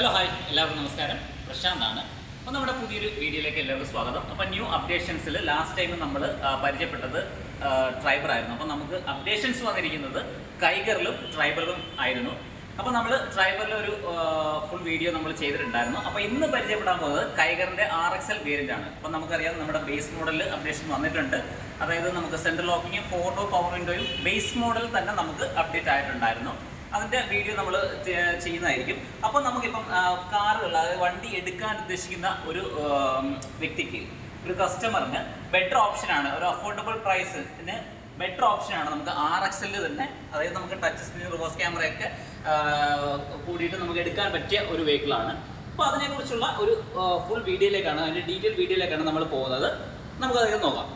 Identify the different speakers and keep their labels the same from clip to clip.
Speaker 1: Hello hi എല്ലാവർക്കും നമസ്കാരം. പ്രശാന്താണ്. അപ്പോൾ നമ്മുടെ പുതിയൊരു വീഡിയോയിലേക്ക് എല്ലാവർക്കും സ്വാഗതം. അപ്പോൾ ന്യൂ അപ്ഡേഷൻസിൽ ലാസ്റ്റ് ടൈം നമ്മൾ പരിചയപ്പെട്ടത് ട്രൈബർ ആയിരുന്നു. അപ്പോൾ നമുക്ക് അപ്ഡേഷൻസ് വന്നിരിക്കുന്നത് കൈഗറിലും ട്രൈബറിലും ആയിരുന്നു. അപ്പോൾ നമ്മൾ ട്രൈബറിലെ ഒരു ഫുൾ വീഡിയോ നമ്മൾ ചെയ്തിട്ടുണ്ടായിരുന്നു. അപ്പോൾ ഇന്ന് പരിചയപ്പെടാൻ പോകുന്നത് കൈഗറിന്റെ ആർ എക്സ് എൽ വേരിയന്റ് ആണ്. അപ്പോൾ നമുക്കറിയാം നമ്മുടെ ബേസ് മോഡലിൽ അപ്ഡേഷൻ വന്നിട്ടുണ്ട്. അതായത് നമുക്ക് സെൻട്രൽ ലോക്കിങ്ങും ഡോർ പവർ വിൻഡോയും ബേസ് മോഡൽ തന്നെ നമുക്ക് അപ്ഡേറ്റ് ആയിട്ടുണ്ടായിരുന്നു. അതിന്റെ വീഡിയോ നമ്മൾ ചെയ്യുന്നതായിരിക്കും. അപ്പോൾ നമുക്കിപ്പം കാറുകൾ അതായത് വണ്ടി എടുക്കാൻ ഉദ്ദേശിക്കുന്ന ഒരു വ്യക്തിക്ക് ഒരു കസ്റ്റമറിന് ബെറ്റർ ഓപ്ഷനാണ് ഒരു അഫോർഡബിൾ പ്രൈസിന് ബെറ്റർ ഓപ്ഷനാണ് നമുക്ക് ആർ എക്സ് തന്നെ അതായത് നമുക്ക് ടച്ച് സ്ക്രീൻ റിവേഴ്സ് ക്യാമറയൊക്കെ കൂടിയിട്ട് നമുക്ക് എടുക്കാൻ പറ്റിയ ഒരു വെഹിക്കിളാണ് അപ്പോൾ അതിനെക്കുറിച്ചുള്ള ഒരു ഫുൾ വീഡിയോയിലേക്കാണ് അതിന്റെ ഡീറ്റെയിൽ വീഡിയോയിലേക്കാണ് നമ്മൾ പോകുന്നത്. നമുക്കതൊക്കെ നോക്കാം.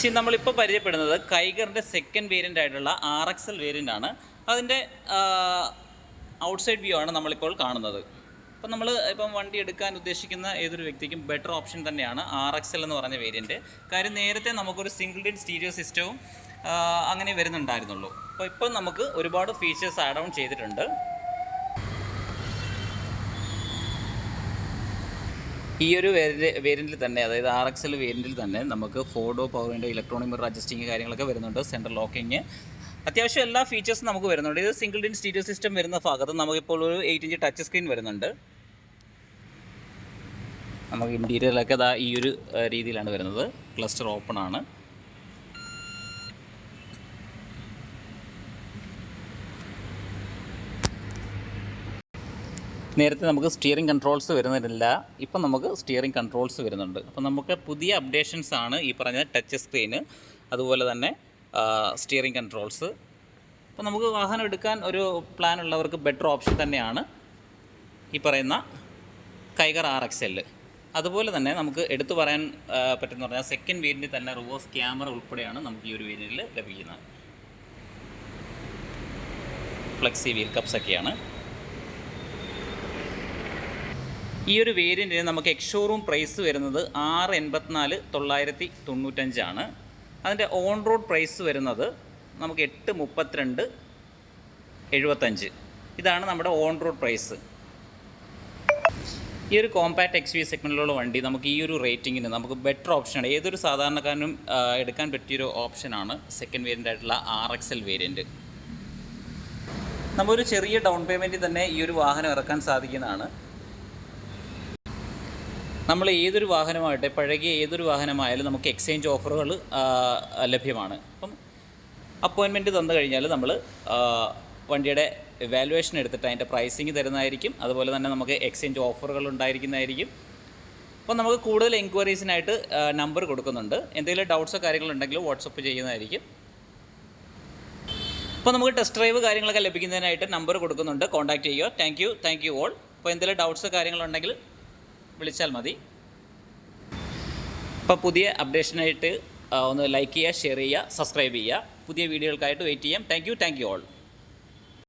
Speaker 1: ശരി നമ്മളിപ്പോൾ പരിചയപ്പെടുന്നത് കൈഗറിന്റെ സെക്കൻഡ് വേരിയന്റ് ആയിട്ടുള്ള ആർ എക്സ് എൽ വേരിയന്റ് ആണ്. അതിന്റെ ഔട്ട്സൈഡ് വ്യൂ ആണ് നമ്മളിപ്പോൾ കാണുന്നത്. അപ്പം നമ്മൾ ഇപ്പം വണ്ടി എടുക്കാൻ ഉദ്ദേശിക്കുന്ന ഏതൊരു വ്യക്തിക്കും ബെറ്റർ ഓപ്ഷൻ തന്നെയാണ് ആർ എക്സ് എൽ എന്ന് പറഞ്ഞ വേരിയന്റ് കാര്യം നേരത്തെ നമുക്കൊരു സിംഗിൾ ഡിൻ സ്റ്റീരിയോ സിസ്റ്റവും അങ്ങനെ വരുന്നുണ്ടായിരുന്നുള്ളൂ. അപ്പോൾ ഇപ്പം നമുക്ക് ഒരുപാട് ഫീച്ചേഴ്സ് ആഡ് ഓൺ ചെയ്തിട്ടുണ്ട്. ഈ ഒരു വേരിയന്റിൽ തന്നെ അതായത് ആർ എക്സ് എൽ വേരിയന്റിൽ തന്നെ നമുക്ക് ഫോർഡോ പവറിന്റെ ഇലക്ട്രോണിക് മിറർ അഡ്ജസ്റ്റിംഗ് കാര്യങ്ങളൊക്കെ വരുന്നുണ്ട് സെൻട്രൽ ലോക്കിങ് അത്യാവശ്യം എല്ലാ ഫീച്ചേഴ്സും നമുക്ക് വരുന്നുണ്ട്. ഇത് സിംഗിൾ ഡിൻ സ്റ്റീരിയോ സിസ്റ്റം വരുന്ന ഭാഗത്ത് നമുക്കിപ്പോൾ ഒരു എയ്റ്റ് ഇഞ്ച് ടച്ച് സ്ക്രീൻ വരുന്നുണ്ട്. നമുക്ക് ഇന്റീരിയറിലൊക്കെ ഇതാ ഈ ഒരു രീതിയിലാണ് വരുന്നത്. ക്ലസ്റ്റർ ഓപ്പൺ ആണ്. നേരത്തെ നമുക്ക് സ്റ്റിയറിംഗ് കൺട്രോൾസ് വരുന്നില്ല ഇപ്പം നമുക്ക് സ്റ്റിയറിംഗ് കൺട്രോൾസ് വരുന്നുണ്ട്. അപ്പം നമുക്ക് പുതിയ അപ്ഡേഷൻസ് ആണ് ഈ പറഞ്ഞ ടച്ച് സ്ക്രീന് അതുപോലെ തന്നെ സ്റ്റിയറിംഗ് കൺട്രോൾസ് അപ്പം നമുക്ക് വാഹനം എടുക്കാൻ ഒരു പ്ലാൻ ഉള്ളവർക്ക് ബെറ്റർ ഓപ്ഷൻ തന്നെയാണ് ഈ പറയുന്ന കൈഗർ ആർ എക്സ് എൽ അതുപോലെ തന്നെ നമുക്ക് എടുത്തു പറയാൻ പറ്റുന്ന പറഞ്ഞാൽ സെക്കൻഡ് വേരിയന്റിൽ തന്നെ റിവേഴ്സ് ക്യാമറ ഉൾപ്പെടെയാണ് നമുക്ക് ഈ ഒരു വേരിയന്റിൽ ലഭിക്കുന്നത്. ഫ്ലെക്സി വീൽ കപ്സ് ഈ ഒരു വേരിയന്റിന് നമുക്ക് എക്സ്ഷോറൂം പ്രൈസ് വരുന്നത് ആറ് എൺപത്തിനാല് തൊള്ളായിരത്തി തൊണ്ണൂറ്റഞ്ചാണ് അതിന്റെ ഓൺ റോഡ് പ്രൈസ് വരുന്നത് നമുക്ക് എട്ട് മുപ്പത്തിരണ്ട് എഴുപത്തഞ്ച് ഇതാണ് നമ്മുടെ ഓൺ റോഡ് പ്രൈസ് ഈ ഒരു കോമ്പാക്ട് എക്സ് വി സെഗ്മെന്റിലുള്ള വണ്ടി നമുക്ക് ഈ ഒരു റേറ്റിങ്ങിന് നമുക്ക് ബെറ്റർ ഓപ്ഷനാണ് ഏതൊരു സാധാരണക്കാരനും എടുക്കാൻ പറ്റിയൊരു ഓപ്ഷനാണ് സെക്കൻഡ് വേരിയന്റ് ആയിട്ടുള്ള ആർ എക്സ് എൽ വേരിയന്റ് നമ്മൊരു ചെറിയ ഡൗൺ പേയ്മെന്റിൽ തന്നെ ഈ ഒരു വാഹനം ഇറക്കാൻ സാധിക്കുന്നതാണ്. നമ്മൾ ഏതൊരു വാഹനമാകട്ടെ പഴകിയ ഏതൊരു വാഹനമായാലും നമുക്ക് എക്സ്ചേഞ്ച് ഓഫറുകൾ ലഭ്യമാണ്. അപ്പം അപ്പോയിൻമെന്റ് തന്നു കഴിഞ്ഞാൽ നമ്മൾ വണ്ടിയുടെ വാലുവേഷൻ എടുത്തിട്ട് അതിന്റെ പ്രൈസിങ് തരുന്നതായിരിക്കും. അതുപോലെ തന്നെ നമുക്ക് എക്സ്ചേഞ്ച് ഓഫറുകൾ ഉണ്ടായിരിക്കുന്നതായിരിക്കും. അപ്പോൾ നമുക്ക് കൂടുതൽ എൻക്വയറീസിനായിട്ട് നമ്പർ കൊടുക്കുന്നുണ്ട്. എന്തെങ്കിലും ഡൗട്ട്സോ കാര്യങ്ങളുണ്ടെങ്കിൽ വാട്സപ്പ് ചെയ്യുന്നതായിരിക്കും. അപ്പോൾ നമുക്ക് ടെസ്റ്റ് ഡ്രൈവ് കാര്യങ്ങളൊക്കെ ലഭിക്കുന്നതിനായിട്ട് നമ്പർ കൊടുക്കുന്നുണ്ട്. കോൺടാക്ട് ചെയ്യുക. Thank you thank you all അപ്പോൾ എന്തെങ്കിലും ഡൗട്ട്സ് കാര്യങ്ങളുണ്ടെങ്കിൽ വിളിച്ചാൽ മതി. അപ്പോൾ പുതിയ അപ്ഡേഷനായിട്ട് ഒന്ന് ലൈക്ക് ചെയ്യുക ഷെയർ ചെയ്യുക സബ്സ്ക്രൈബ് ചെയ്യുക. പുതിയ വീഡിയോകൾക്കായിട്ട് വെയിറ്റ് ചെയ്യാം. Thank you thank you all